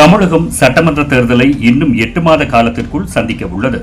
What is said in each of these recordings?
தமிழகம் சட்டமன்ற தேர்தலை இன்னும் எட்டு மாத காலத்திற்குள் சந்திக்க உள்ளது.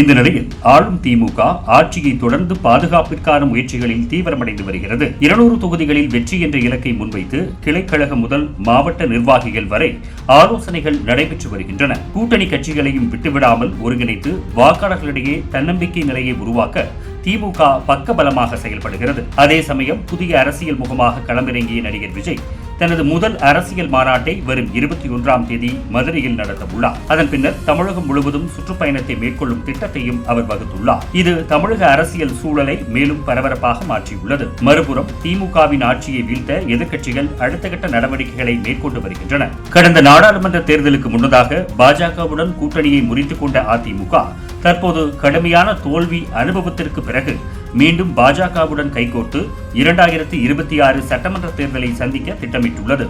இந்த நிலையில் ஆளும் திமுக ஆட்சியை தொடர்ந்து பாதுகாப்பிற்கான முயற்சிகளில் தீவிரமடைந்து வருகிறது. இருநூறு தொகுதிகளில் வெற்றி என்ற இலக்கை முன்வைத்து கிளைக்கழக முதல் மாவட்ட நிர்வாகிகள் வரை ஆலோசனைகள் நடைபெற்று வருகின்றன. கூட்டணி கட்சிகளையும் விட்டுவிடாமல் ஒருங்கிணைத்து வாக்காளர்களிடையே தன்னம்பிக்கை நிலையை உருவாக்க திமுக பக்கபலமாக செயல்படுகிறது. அதே சமயம் புதிய அரசியல் முகமாக களமிறங்கிய நடிகர் விஜய் தனது முதல் அரசியல் மாநாட்டை வரும் இருபத்தி ஒன்றாம் தேதி மதுரையில் நடத்த உள்ளார் அதன் பின்னர் தமிழகம் முழுவதும் சுற்றுப்பயணத்தை மேற்கொள்ளும் திட்டத்தையும் அவர் வகுத்துள்ளார். இது தமிழக அரசியல் சூழலை மேலும் பரபரப்பாக மாற்றியுள்ளது. மறுபுறம் திமுகவின் ஆட்சியை வீழ்த்த எதிர்க்கட்சிகள் அடுத்த கட்ட நடவடிக்கைகளை மேற்கொண்டு வருகின்றன. கடந்த நாடாளுமன்ற தேர்தலுக்கு முன்னதாக பாஜகவுடன் கூட்டணியை முறித்துக் கொண்ட அதிமுக தற்போது கடுமையான தோல்வி அனுபவத்திற்கு பிறகு மீண்டும் பாஜகவுடன் கைகோர்த்து இரண்டாயிரத்தி இருபத்தி ஆறு சட்டமன்ற தேர்தலை சந்திக்க திட்டமிட்டுள்ளது.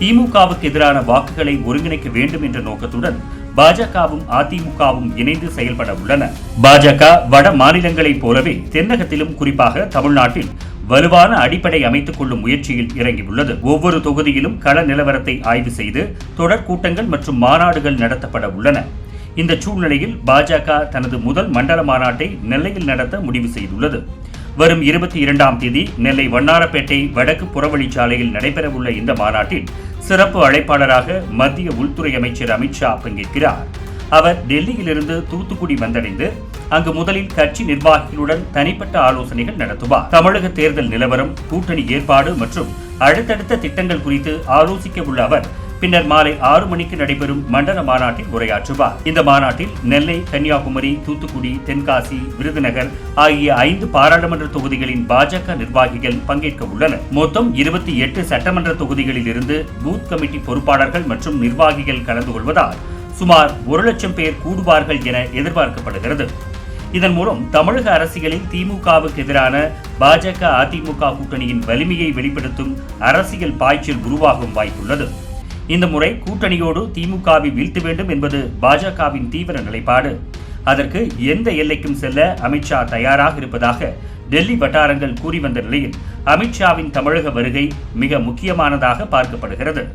திமுகவுக்கு எதிரான வாக்குகளை ஒருங்கிணைக்க வேண்டும் என்ற நோக்கத்துடன் பாஜகவும் அதிமுகவும் இணைந்து செயல்பட உள்ளன. பாஜக வட மாநிலங்களைப் போலவே தென்னகத்திலும் குறிப்பாக தமிழ்நாட்டில் வலுவான அடிப்படை அமைத்துக் கொள்ளும் முயற்சியில் இறங்கியுள்ளது. ஒவ்வொரு தொகுதியிலும் கள நிலவரத்தை ஆய்வு செய்து தொடர் கூட்டங்கள் மற்றும் மாநாடுகள் நடத்தப்பட உள்ளன. இந்த சூழ்நிலையில் பாஜக தனது முதல் மண்டல மாநாட்டை நெல்லையில் நடத்த முடிவு செய்துள்ளது. வரும் இருபத்தி இரண்டாம் தேதி நெல்லை வண்ணாரப்பேட்டை வடக்கு புறவழிச்சாலையில் நடைபெறவுள்ள இந்த மாநாட்டில் சிறப்பு அழைப்பாளராக மத்திய உள்துறை அமைச்சர் அமித்ஷா பங்கேற்கிறார். அவர் டெல்லியிலிருந்து தூத்துக்குடி வந்தடைந்து அங்கு முதலில் கட்சி நிர்வாகிகளுடன் தனிப்பட்ட ஆலோசனைகள் நடத்துவார். தமிழக தேர்தல் நிலவரம் கூட்டணி ஏற்பாடு மற்றும் அடுத்தடுத்த திட்டங்கள் குறித்து ஆலோசிக்க உள்ள அவர் பின்னர் மாலை ஆறு மணிக்கு நடைபெறும் மண்டல மாநாட்டில் உரையாற்றுவார். இந்த மாநாட்டில் நெல்லை கன்னியாகுமரி தூத்துக்குடி தென்காசி விருதுநகர் ஆகிய ஐந்து பாராளுமன்ற தொகுதிகளின் பாஜக நிர்வாகிகள் பங்கேற்க உள்ளனர். மொத்தம் இருபத்தி எட்டு சட்டமன்ற தொகுதிகளில் இருந்து பூத் கமிட்டி பொறுப்பாளர்கள் மற்றும் நிர்வாகிகள் கலந்து கொள்வதால் சுமார் ஒரு லட்சம் பேர் கூடுவார்கள் என எதிர்பார்க்கப்படுகிறது. இதன் மூலம் தமிழக அரசியலில் திமுகவுக்கு எதிரான பாஜக அதிமுக கூட்டணியின் வலிமையை வெளிப்படுத்தும் அரசியல் பாய்ச்சல் உருவாகும் வாய்ப்புள்ளது. இந்த முறை கூட்டணியோடு திமுகவை வீழ்த்த வேண்டும் என்பது பாஜகவின் தீவிர நிலைப்பாடு. அதற்கு எந்த எல்லைக்கும் செல்ல அமித்ஷா தயாராக இருப்பதாக டெல்லி வட்டாரங்கள் கூறி வந்த நிலையில் அமித்ஷாவின் தமிழக வருகை மிக முக்கியமானதாக பார்க்கப்படுகிறது.